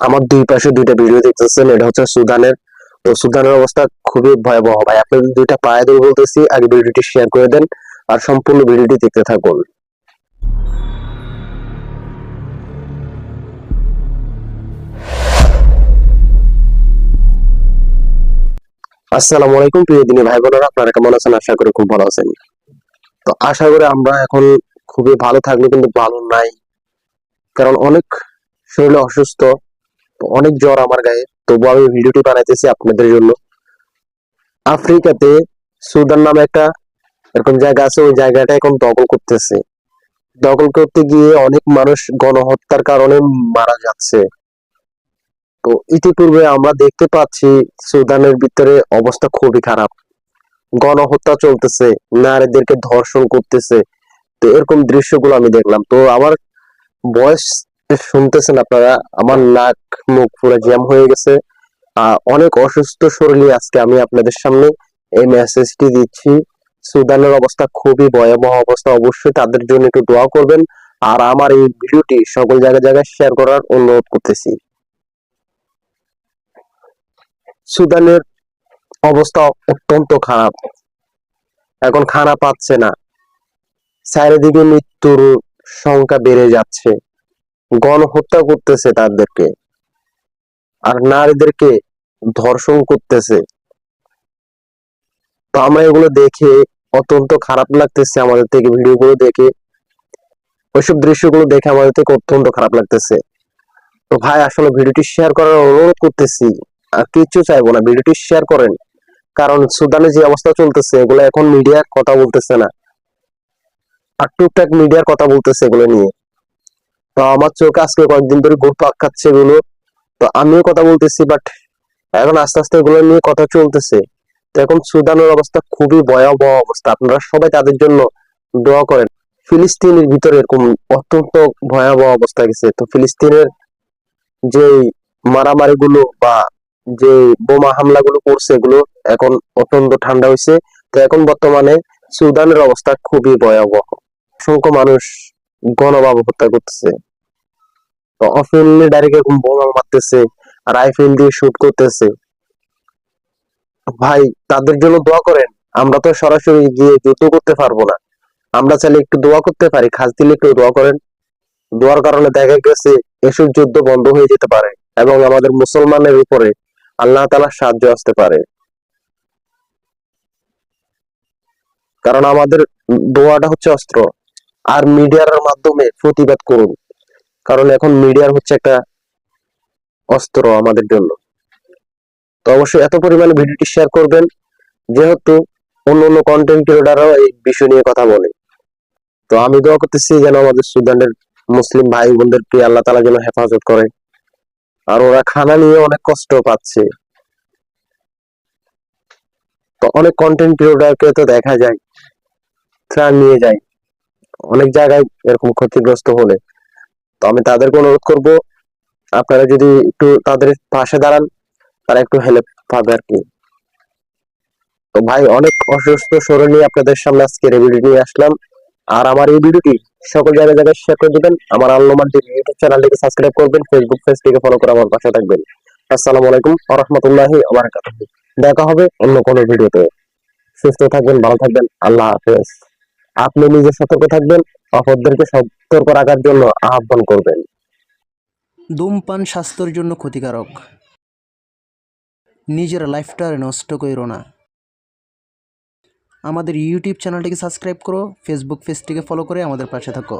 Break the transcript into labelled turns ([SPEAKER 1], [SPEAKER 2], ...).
[SPEAKER 1] আমার দুই পাশে দুইটা ভিডিও দেখতেছেন, এটা হচ্ছে সুদানের। তো সুদানের অবস্থা খুবই ভয়াবহ ভাই। আপনাদের দুইটা পায়ে ধরে বলতেছি, আগে ভিডিওটি শেয়ার করে দেন আর সম্পূর্ণ ভিডিওটি দেখতে থাকুন। আসসালামু আলাইকুম, প্রিয় দিনী ভাই বোনেরা, আপনারা কেমন আছেন? আশা করি খুব ভালো আছেন। তো আশা করি আমরা এখন খুবই ভালো থাকলে কিন্তু ভালো নাই। কারণ অনেক শরীরে অসুস্থ অনেক জ্বর আমার গায়ে। তবু আমি ভিডিওটি বানাইতেছি আপনাদের জন্য। আফ্রিকাতে সুদান নামে একটা এরকম জায়গা আছে, ওই জায়গাটা এখন দখল করতেছে। দখল করতে গিয়ে অনেক মানুষ গণহত্যার কারণে মারা যাচ্ছে। তো ইতিপূর্বে আমরা দেখতে পাচ্ছি সুদানের ভিতরে অবস্থা খুবই খারাপ। গণহত্যা চলতেছে, নারীদেরকে ধর্ষণ করতেছে। তো এরকম দৃশ্যগুলো আমি দেখলাম। তো আমার বয়স শুনতেছেন আপনারা, আমার নাক, মুখ পুরো জ্যাম হয়ে গেছে। অনেক অসুস্থ শরীরে আজকে আমি আপনাদের সামনে এই মেসেজটি দিচ্ছি। সুদানের অবস্থা খুবই ভয়াবহ অবস্থা, অবশ্যই তাদের জন্য একটু দোয়া করবেন। আর আমার এই ভিডিওটি সকল জায়গায় জায়গায় শেয়ার করার অনুরোধ করতেছি। সুদানের অবস্থা অত্যন্ত খারাপ। এখন খানা পাচ্ছে না। চারিদিকে মৃত্যুর সংখ্যা বেড়ে যাচ্ছে। গণহত্যা করতেছে তাদেরকে। আর নারীদেরকে ধর্ষণ করতেছে। তো আমরা এগুলো দেখে অত্যন্ত খারাপ লাগতেছে আমাদের থেকে, ভিডিওগুলো দেখে। ওইসব দৃশ্যগুলো দেখে আমাদের থেকে অত্যন্ত খারাপ লাগতেছে। তো ভাই, আসলে ভিডিওটি শেয়ার করার অনুরোধ করতেছি। আর কিচ্ছু চাইব না, ভিডিওটি শেয়ার করেন। কারণ সুদানে যে অবস্থা চলতেছে, এগুলো এখন মিডিয়ার কথা বলতেছে না। আর টুকটাক মিডিয়ার কথা বলতেছে এগুলো নিয়ে। তো আমার চোখে আজকে কয়েকদিন ধরে ঘুরপাক খাচ্ছে এগুলো। তো আমিও কথা বলতেছি বাট এখন আস্তে আস্তে এগুলো নিয়ে কথা চলতেছে। তো এখন সুদানের অবস্থা খুবই ভয়াবহ অবস্থা। আপনারা সবাই তাদের জন্য দোয়া করেন। ফিলিস্তিনের ভিতরে এরকম অত্যন্ত ভয়াবহ অবস্থা গেছে। তো ফিলিস্তিনের যে মারামারি গুলো বা যে বোমা হামলাগুলো করছে এগুলো এখন অত্যন্ত ঠান্ডা হয়েছে তো এখন বর্তমানে সুদানের অবস্থা খুবই ভয়াবহ। অসংখ্য মানুষ গণভাবে হত্যা করতেছে। তো ডাইরেক্ট এরকম বোমা মারতেছে, রাইফেল দিয়ে শুট করতেছে। ভাই, তাদের জন্য দোয়া করেন, আমরা তো সরাসরি গিয়ে যুদ্ধ করতে পারব না। আমরা চাইলে একটু দোয়া করতে পারি, খাস দিলে একটু দোয়া করেন। দোয়ার কারণে দেখা গেছে, এসব যুদ্ধ বন্ধ হয়ে যেতে পারে এবং আমাদের মুসলমানের উপরে আল্লাহ তালার সাহায্য আসতে পারে। কারণ আমাদের দোয়াটা হচ্ছে অস্ত্র। আর মিডিয়ার মাধ্যমে প্রতিবাদ করুন। কারণ এখন মিডিয়ার হচ্ছে একটা অস্ত্র আমাদের জন্য। তো অবশ্যই এত পরিমাণে ভিডিওটি শেয়ার করবেন, যেহেতু অন্য অন্য কন্টেন্ট ক্রিয়েটাররাও এই বিষয় নিয়ে কথা বলে। তো আমি দোয়া করতেছি যেন আমাদের সুদানের মুসলিম ভাই বোনদেরকে আল্লাহ তালা যেন হেফাজত করে। আর ওরা খানা নিয়ে অনেক কষ্ট পাচ্ছে। তো অনেক কন্টেন্ট ক্রিয়েটারকে তো দেখা যায়, ত্রাণ নিয়ে যায়। অনেক জায়গায় এরকম ক্ষতিগ্রস্ত হলে। তো আমি তাদেরকে অনুরোধ করব, আপনারা যদি একটু তাদের পাশে দাঁড়ান, তারা একটু হেল্প পাবে আর কি। তো ভাই, অনেক অসুস্থ শরীর নিয়ে আপনাদের সামনে আজকে ভিডিও নিয়ে আসলাম। আর আমার এই ভিডিওটি সকল জায়গায় জায়গায় শেয়ার করে দিবেন। আমার আল্লামান টিভি ইউটিউব চ্যানেলটিকে সাবস্ক্রাইব করবেন ফেসবুক পেজটিকে ফলো করে আমার পাশে থাকবেন। আসসালামু আলাইকুম রাহমাতুল্লাহি দেখা হবে অন্য কোনো ভিডিওতে সুস্থ থাকবেন, ভালো থাকবেন, আল্লাহ হাফেজ। আপনি নিজে সতর্ক থাকবেন, অপরদেরকে সতর্ক রাখার জন্য আহ্বান করবেন।
[SPEAKER 2] ধূমপান স্বাস্থ্যের জন্য ক্ষতিকারক। নিজের লাইফটা নষ্ট করো না। আমাদের ইউটিউব চ্যানেলটিকে সাবস্ক্রাইব করো ফেসবুক পেজটিকে ফলো করে আমাদের পাশে থাকো।